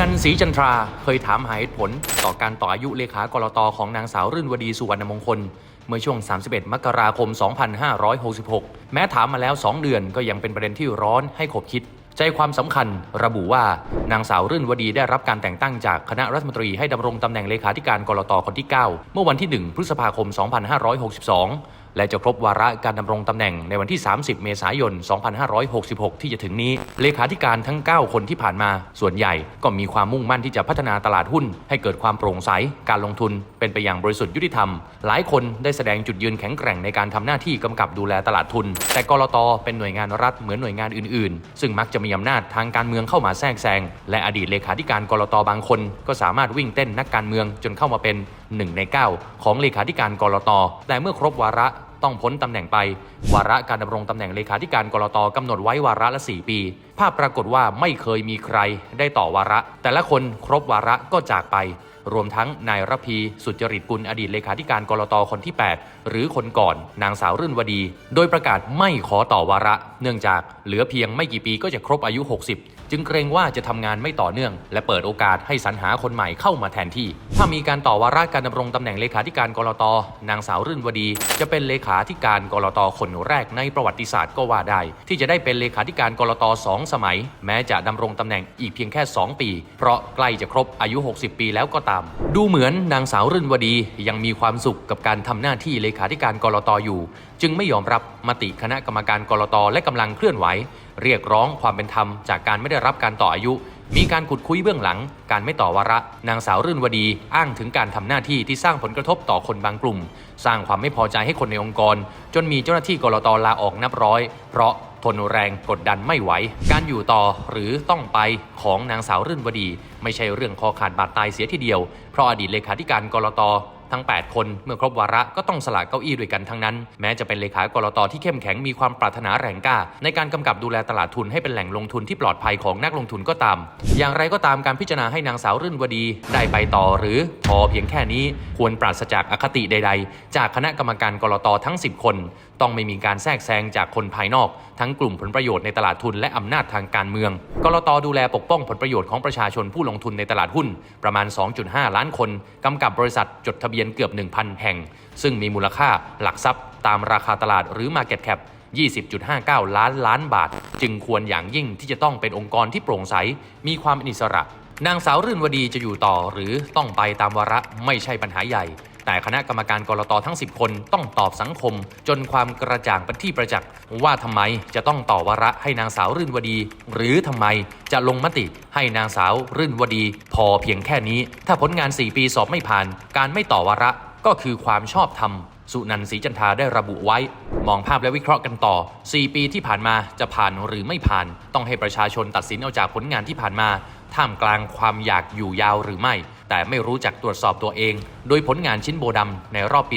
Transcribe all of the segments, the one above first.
นันท์ศรีจันทราเคยถามหาเหตุผล ต่อการต่ออายุเลขากรตของนางสาวรื่นวดีสุวรรณมงคล เมื่อช่วง 31 มกราคม 2566 แม้ถามมาแล้ว 2 เดือนก็ยังเป็นประเด็นที่ร้อนให้ขบคิด ใจความสำคัญระบุว่านางสาวรื่นวดีได้รับการแต่งตั้งจากคณะรัฐมนตรีให้ดำรงตำแหน่งเลขาธิการกรตคนที่ 9 เมื่อวันที่ 1 พฤษภาคม 2562 และจะครบวาระการดำรงตำแหน่งในวันที่ 30 เมษายน 2566 ที่จะถึงนี้ เลขาธิการทั้ง 9 คนที่ผ่านมา ส่วนใหญ่ก็มีความมุ่งมั่นที่จะพัฒนาตลาดหุ้น ให้เกิดความโปร่งใส การลงทุนเป็นไปอย่างบริสุทธิ์ยุติธรรม หลายคนได้แสดงจุดยืนแข็งแกร่งในการทำหน้าที่กำกับดูแลตลาดทุน แต่กรตเป็นหน่วยงานรัฐเหมือนหน่วยงานอื่นๆ ซึ่งมักจะมีอำนาจทางการเมืองเข้ามาแทรกแซงและอดีตเลขาธิการกรตบางคน ก็สามารถวิ่งเต้นนักการเมืองจนเข้ามาเป็นหนึ่งใน 9 ของเลขาธิการกรตแต่เมื่อครบวาระ ต้องพ้นตำแหน่งไป วาระการดำรงตำแหน่งเลขาธิการกรตกำหนดไว้วาระละ 4 ปี ภาพปรากฏว่าไม่เคยมีใครได้ต่อวาระ แต่ละคนครบวาระก็จากไป รวมทั้งนายรพี สุจริตกุลอดีตเลขาธิการกรตคนที่ 8 หรือคนก่อนนางสาวรื่นวดี โดยประกาศไม่ขอต่อวาระ เนื่องจากเหลือเพียงไม่กี่ปีก็จะครบอายุ 60 จึงเกรงว่าจะทำงานไม่ต่อเนื่อง และเปิดโอกาสให้สรรหาคนใหม่เข้ามาแทนที่ ถ้ามีการต่อวาระการดำรงตำแหน่งเลขาธิการกรตนางสาวรื่นวดี จะเป็นเลขาธิการกรตคนแรกในประวัติศาสตร์ก็ว่าได้ ที่จะได้เป็นเลขาธิการกรตสองสมัย แม้จะดำรงตำแหน่งอีกเพียงแค่ 2 ปี เพราะใกล้จะครบอายุ 60 ปีแล้วก็ตาม ดูเหมือนนางสาวรื่นวดียังมีความสุขกับการทำหน้าที่เลขาธิการกรตอยู่ จึงไม่ยอมรับมติคณะกรรมการกรตและกำลังเคลื่อนไหว เรียกร้องความเป็นธรรมจากการไม่ได้รับการต่ออายุ มีการขุดคุยเบื้องหลัง การไม่ต่อวาระ นางสาวรื่นวดีอ้างถึงการทำหน้าที่ที่สร้างผลกระทบต่อคนบางกลุ่ม สร้างความไม่พอใจให้คนในองค์กร จนมีเจ้าหน้าที่กรตลาออกนับร้อย เพราะทนแรงกดดันไม่ไหว การอยู่ต่อหรือต้องไปของนางสาวรื่นวดี ไม่ใช่เรื่องคอขาดบาดตายเสียทีเดียว เพราะอดีตเลขาธิการกรต ทั้ง 8 คนเมื่อครบวาระก็ต้องสละเก้าอี้ด้วยกันทั้งนั้น แม้จะเป็นเลขากรตที่เข้มแข็งมีความปรารถนาแรงกล้า ในการกำกับดูแลตลาดทุนให้เป็นแหล่งลงทุนที่ปลอดภัยของนักลงทุนก็ตาม อย่างไรก็ตามการพิจารณาให้นางสาวรื่นวดี ได้ไปต่อหรือพอเพียงแค่นี้ควรปราศจากอคติใด ๆ จากคณะกรรมการกรตทั้ง 10 คน ต้องไม่มีการแทรกแซงจากคนภายนอก ทั้งกลุ่มผลประโยชน์ในตลาดทุนและอำนาจทางการเมืองกรตดูแลปกป้องผลประโยชน์ของประชาชนผู้ลงทุนในตลาดหุ้น ประมาณ 2.5 ล้านคนกำกับบริษัทจดทะเบียนเกือบ 1,000 แห่ง ซึ่งมีมูลค่าหลักทรัพย์ตามราคาตลาดหรือ Market Cap 20.59 ล้านล้านบาท จึงควรอย่างยิ่งที่จะต้องเป็นองค์กรที่โปร่งใส มีความอิสระ นางสาวรื่นวดีจะอยู่ต่อหรือต้องไปตามวาระไม่ใช่ปัญหาใหญ่ แต่คณะกรรมการกรตทั้ง 10 คนต้องตอบสังคม จนความกระจ่างเป็นที่ประจักษ์ว่าทำไมจะต้องต่อวาระให้นางสาวรื่นวดี หรือทำไมจะลงมติให้นางสาวรื่นวดี พอเพียงแค่นี้ ถ้าผลงาน 4 ปีสอบไม่ผ่าน การไม่ต่อวาระก็คือความชอบธรรมสุนันท์ศรีจันทาได้ระบุไว้ มองภาพและวิเคราะห์กันต่อ 4 ปีที่ผ่านมาจะผ่านหรือไม่ผ่าน ต้องให้ประชาชนตัดสินเอาจากผลงานที่ผ่านมา ท่ามกลางความอยากอยู่ยาวหรือไม่ แต่ไม่รู้จักตรวจสอบตัวเอง โดยผลงานชิ้นโบดำในรอบปี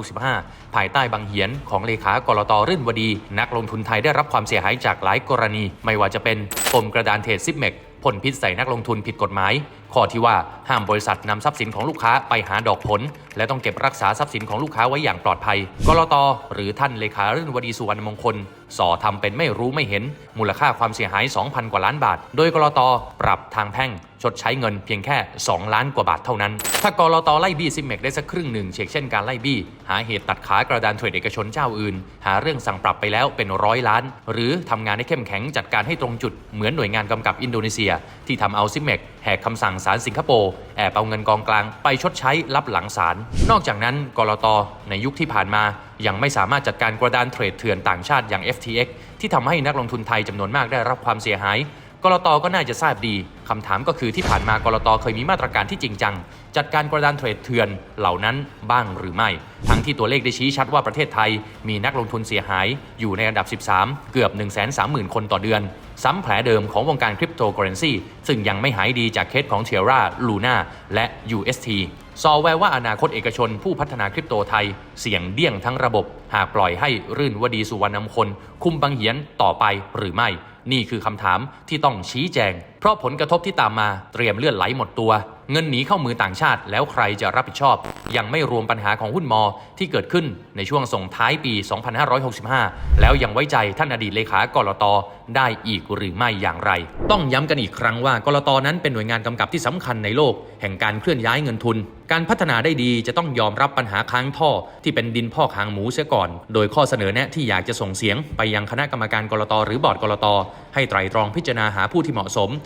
2565 ภายใต้บังเหียนของเลขากรตรื่นวดี นักลงทุนไทยได้รับความเสียหายจากหลายกรณี ไม่ว่าจะเป็นปมกระดานเทรดซิปเมกผลพิษใส่นักลงทุนผิดกฎหมาย ข้อที่ว่าห้ามบริษัทนำทรัพย์สินของลูกค้าไปหาดอกผล และต้องเก็บรักษาทรัพย์สินของลูกค้าไว้อย่างปลอดภัยกรตหรือท่านเลขาเรื่นวดีสุวรรณมงคลส่อทำเป็นไม่รู้ไม่เห็น มูลค่าความเสียหาย 2,000 กว่าล้านบาท โดยกรตปรับทางแพ่ง ชดใช้เงินเพียงแค่ 2 ล้านกว่าบาทเท่านั้น ถ้ากรตไล่บี้ซิมเมกได้สักครึ่งหนึ่งเชกเช่นการไล่บี้ หาเหตุตัดขากระดานเทรดเอกชนเจ้าอื่น หาเรื่องสั่งปรับไปแล้วเป็นร้อยล้าน หรือทำงานให้เข้มแข็งจัดการให้ตรงจุดเหมือนหน่วยงานกำกับอินโดนีเซีย ที่ทำเอาซิมเมกแหกคำสั่งศาลสิงคโปร์แอบเอาเงินกองกลางไปชดใช้รับหลังศาลนอกจากนั้นกรตในยุคที่ผ่านมายังไม่สามารถจัดการกระดานเทรดเถื่อนต่างชาติอย่าง FTX ที่ทำให้นักลงทุนไทยจำนวนมากได้รับความเสียหาย กรตก็น่าจะทราบดีคำถามก็คือที่ผ่านมากรตเคยมีมาตรการที่จริงจัง จัดการกระดานเทรดเถื่อนเหล่านั้นบ้างหรือไม่ ทั้งที่ตัวเลขได้ชี้ชัดว่าประเทศไทย มีนักลงทุนเสียหายอยู่ในอันดับ 13 เกือบ 130,000 คนต่อเดือน ซ้ำแผลเดิมของวงการคริปโตเคอเรนซีซึ่งยังไม่หายดีจากเคสของเทราลูน่าและ UST ซอแววว่าอนาคตเอกชนผู้พัฒนาคริปโตไทย เสี่ยงเดี่ยงทั้งระบบ หากปล่อยให้รื่นวดีสุวรรณมงคลคุมบังเหียนต่อไปหรือไม่ นี่คือคำถามที่ต้องชี้แจง เพราะผลกระทบที่ตามมาเตรียมเลื่อนไหลหมดตัว เงินหนีเข้ามือต่างชาติ แล้วใครจะรับผิดชอบ ยังไม่รวมปัญหาของหุ้นมอที่เกิดขึ้นในช่วงส่งท้ายปี 2565 แล้วยังไว้ใจท่านอดีตเลขากรตได้อีกหรือไม่อย่างไร ต้องย้ำกันอีกครั้งว่ากรตนั้นเป็นหน่วยงานกำกับที่สำคัญในโลก แห่งการเคลื่อนย้ายเงินทุน การพัฒนาได้ดีจะต้องยอมรับปัญหาค้างท่อ ที่เป็นดินพอกหางหมูเสียก่อน โดยข้อเสนอแนะที่อยากจะส่งเสียง ไปยังคณะกรรมการกรตหรือบอร์ดกรตให้ไตรตรองพิจารณาหาผู้ที่เหมาะสม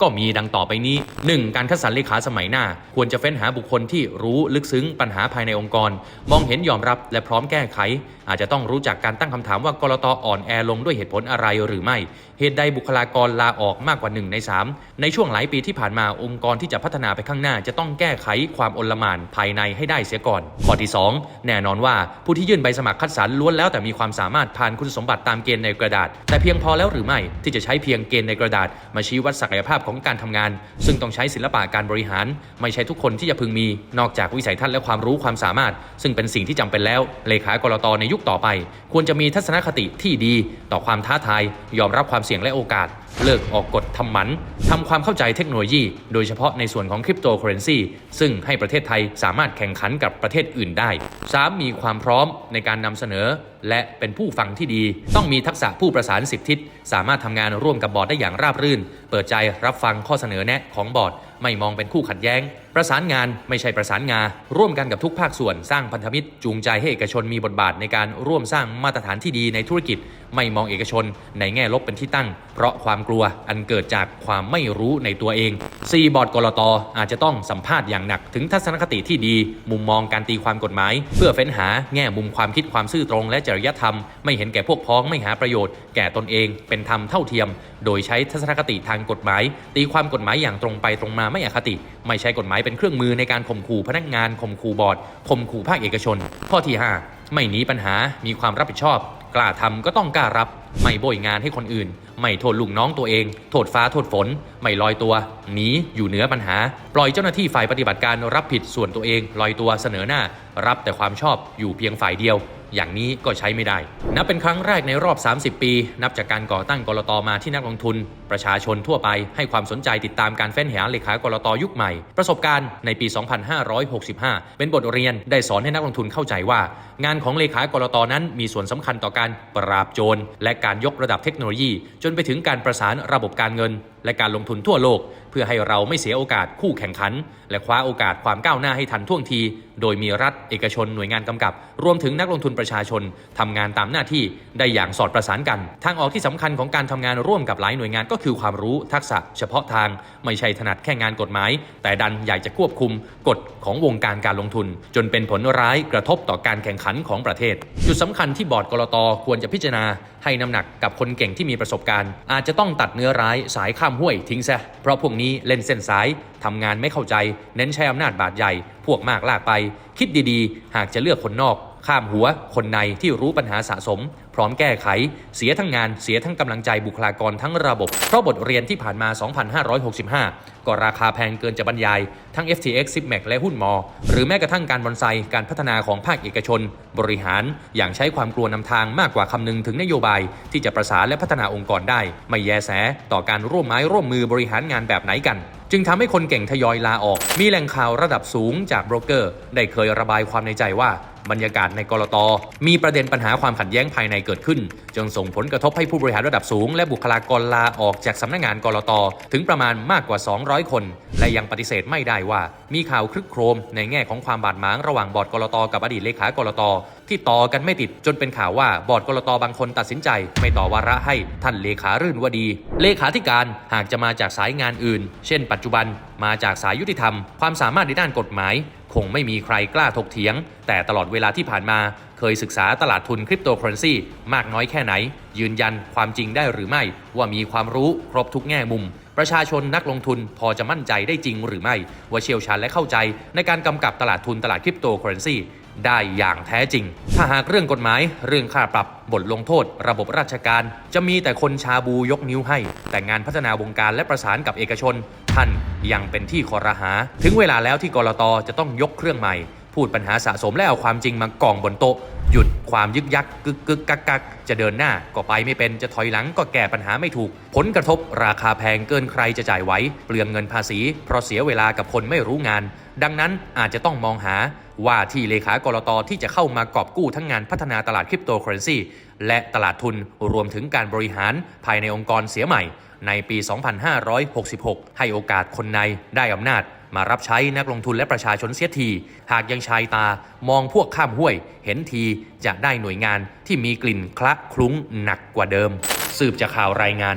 ก็มีดังต่อไปนี้ 1. การคัดสรรเลขาสมัยหน้า ควรจะเฟ้นหาบุคคลที่รู้ลึกซึ้งปัญหาภายในองค์กร มองเห็นยอมรับและพร้อมแก้ไข อาจจะต้องรู้จักการตั้งคำถามว่ากรตอ่อนแอลงด้วยเหตุผลอะไรหรือไม่ เหตุใดบุคลากรลาออกมากกว่า 1 ใน 3 ในช่วงหลายปีที่ผ่านมาองค์กรที่จะพัฒนาไปข้างหน้า จะต้องแก้ไขความอลหม่านภายในให้ได้เสียก่อนข้อที่ 2 แน่นอนว่าผู้ที่ยื่นใบสมัครคัดสรรล้วนแล้วแต่มีความสามารถผ่านคุณสมบัติตามเกณฑ์ในกระดาษ แต่เพียงพอแล้วหรือไม่ที่จะใช้เพียงเกณฑ์ในกระดาษ มาชี้วัดศักยภาพของการทำงาน ซึ่งต้องใช้ศิลปะการบริหาร ไม่ใช่ทุกคนที่จะพึงมี นอกจากวิสัยทัศน์และความรู้ความสามารถ ซึ่งเป็นสิ่งที่จำเป็นแล้ว เลขากรตในยุคต่อไป ควรจะมีทัศนคติที่ดี ต่อความท้าทาย ยอมรับความเสี่ยงและโอกาสเลิกออกกฎทำหมันทำความเข้าใจเทคโนโลยี โดยเฉพาะในส่วนของคริปโตเคอเรนซีซึ่งให้ประเทศไทยสามารถแข่งขันกับประเทศอื่นได้ 3. มีความพร้อมในการนำเสนอ และเป็นผู้ฟังที่ดี ต้องมีทักษะผู้ประสานสิบทิศ สามารถทำงานร่วมกับบอร์ดได้อย่างราบรื่น เปิดใจรับฟังข้อเสนอแนะของบอร์ด ไม่มองเป็นคู่ขัดแย้ง ประสานงานไม่ใช่ประสานงา ร่วมกันกับทุกภาคส่วนสร้างพันธมิตร จูงใจให้เอกชนมีบทบาทในการร่วมสร้างมาตรฐานที่ดีในธุรกิจ ไม่มองเอกชนในแง่ลบเป็นที่ตั้ง เพราะความกลัวอันเกิดจากความไม่รู้ในตัวเอง 4. บอร์ดกรตอาจจะต้องสัมภาษณ์อย่างหนัก ถึงทัศนคติที่ดี มุมมองการตีความกฎหมาย เพื่อเฟ้นหาแง่มุมความคิดความซื่อตรง และจริยธรรม ไม่เห็นแก่พวกพ้องไม่หาประโยชน์ แก่ตนเองเป็นธรรมเท่าเทียม โดยใช้ทัศนคติทางกฎหมาย ตีความกฎหมายอย่างตรงไปตรงมาไม่อคติ ไม่ใช้กฎหมายเป็นเครื่องมือในการข่มขู่พนักงานข่มขู่บอร์ดข่มขู่ภาคเอกชน ข้อที่ 5 ไม่หนีปัญหามีความรับผิดชอบ กล้าทำก็ต้องกล้ารับไม่โบยงานให้คนอื่น ไม่โทษลุงน้องตัวเอง โทษฟ้าโทษฝน ไม่ลอยตัว หนีอยู่เหนือปัญหา ปล่อยเจ้าหน้าที่ฝ่ายปฏิบัติการรับผิดส่วนตัวเอง ลอยตัวเสนอหน้า รับแต่ความชอบอยู่เพียงฝ่ายเดียว อย่างนี้ก็ใช้ไม่ได้ นับเป็นครั้งแรกในรอบ 30 ปี นับจากการก่อตั้งกรตมาที่นักลงทุน ประชาชนทั่วไปให้ความสนใจติดตามการเฟ้นหาเลขากรตยุคใหม่ ประสบการณ์ในปี 2565 เป็นบทเรียนได้สอนให้นักลงทุนเข้าใจว่า งานของเลขากรตนั้นมีส่วนสำคัญต่อการปราบโจรและการยกระดับเทคโนโลยี จนไปถึงการประสานระบบการเงิน และการลงทุนทั่วโลก เพื่อให้เราไม่เสียโอกาสคู่แข่งขัน และคว้าโอกาสความก้าวหน้าให้ทันท่วงที โดยมีรัฐเอกชนหน่วยงานกำกับ รวมถึงนักลงทุนประชาชนทำงานตามหน้าที่ได้อย่างสอดประสานกัน ทางออกที่สำคัญของการทำงานร่วมกับหลายหน่วยงานก็คือความรู้ทักษะเฉพาะทางไม่ใช่ถนัดแค่งานกฎหมาย แต่ดันอยากจะควบคุมกฎของวงการการลงทุน จนเป็นผลร้ายกระทบต่อการแข่งขันของประเทศ จุดสำคัญที่บอร์ดกรตควรจะพิจารณา ให้น้ำหนักกับคนเก่งที่มีประสบการณ์ อาจจะต้องตัดเนื้อร้ายสายข้ามห้วยทิ้งซะเพราะพวกนี้เล่นเส้นสายทำงานไม่เข้าใจ เน้นใช้อำนาจบาดใหญ่ พวกมากลากไป คิดดีๆ หากจะเลือกคนนอก ข้ามหัว คนในที่รู้ปัญหาสะสม พร้อมแก้ไข เสียทั้งงานเสียทั้งกำลังใจบุคลากรทั้งระบบ เพราะบทเรียนที่ผ่านมา 2565 ก็ราคาแพงเกินจะบรรยาย ทั้ง FTX 10 Mac และหุ้นมอ หรือแม้กระทั่งการบอนไซการพัฒนาของภาคเอกชน บริหารอย่างใช้ความกลัวนำทางมากกว่าคำนึงถึงนโยบาย ที่จะประสานและพัฒนาองค์กรได้ ไม่แยแสต่อการร่วมไม้ร่วมมือบริหารงานแบบไหนกันจึงทำให้คนเก่งทยอยลาออก มีแหล่งข่าวระดับสูงจากโบรกเกอร์ ได้เคยระบายความในใจว่า บรรยากาศในกรตมีประเด็นปัญหาความขัดแย้งภายในเกิดขึ้น จนส่งผลกระทบให้ผู้บริหารระดับสูง และบุคลากรลาออกจากสำนักงานกรตถึงประมาณมากกว่า 200 คน และยังปฏิเสธไม่ได้ว่า มีข่าวคลึกโครมในแง่ของความบาดหมางระหว่างบอร์ดกรตกับอดีตเลขากรต ที่ต่อกันไม่ติดจนเป็นข่าวว่าบอร์ดกรตบางคนตัดสินใจ ไม่ต่อวาระให้ท่านเลขารื่นวดี เลขาธิการหากจะมาจากสายงานอื่น เช่น ปัจจุบันมาจากสายยุติธรรม ความสามารถในด้านกฎหมาย คงไม่มีใครกล้าถกเถียง แต่ตลอดเวลาที่ผ่านมา เคยศึกษาตลาดทุนคริปโตเคอเรนซีมากน้อยแค่ไหน ยืนยันความจริงได้หรือไม่ ว่ามีความรู้ครบทุกแง่มุม ประชาชนนักลงทุนพอจะมั่นใจได้จริงหรือไม่ ว่าเชี่ยวชาญและเข้าใจในการกำกับตลาดทุนตลาดคริปโตเคอเรนซี ได้อย่างแท้จริง ถ้าหากเรื่องกฎหมาย เรื่องค่าปรับบทลงโทษ ระบบราชการ จะมีแต่คนชาบูยกนิ้วให้ แต่งานพัฒนาวงการและประสานกับเอกชน ท่านยังเป็นที่คอรหา ถึงเวลาแล้วที่กรตจะต้องยกเครื่องใหม่ พูดปัญหาสะสมและเอาความจริงมากองบนโต๊ะ หยุดความยึกยักกึกกึกกักกักจะเดินหน้าก็ไปไม่เป็นจะถอยหลังก็แก้ปัญหาไม่ถูก ผลกระทบราคาแพงเกินใครจะจ่ายไหวเปลืองเงินภาษี เพราะเสียเวลากับคนไม่รู้งาน ดังนั้นอาจจะต้องมองหา ว่าที่เลขากรตที่จะเข้ามากอบกู้ทั้งงานพัฒนาตลาดคริปโตเคอเรนซีและตลาดทุนรวมถึงการบริหารภายในองค์กรเสียใหม่ ในปี 2566 ให้โอกาสคนในได้อำนาจ มารับใช้นักลงทุนและประชาชนเสียที หากยังชายตามองพวกข้ามห้วย เห็นทีจะได้หน่วยงานที่มีกลิ่นคละคลุ้งหนักกว่าเดิม สืบจากข่าวรายงาน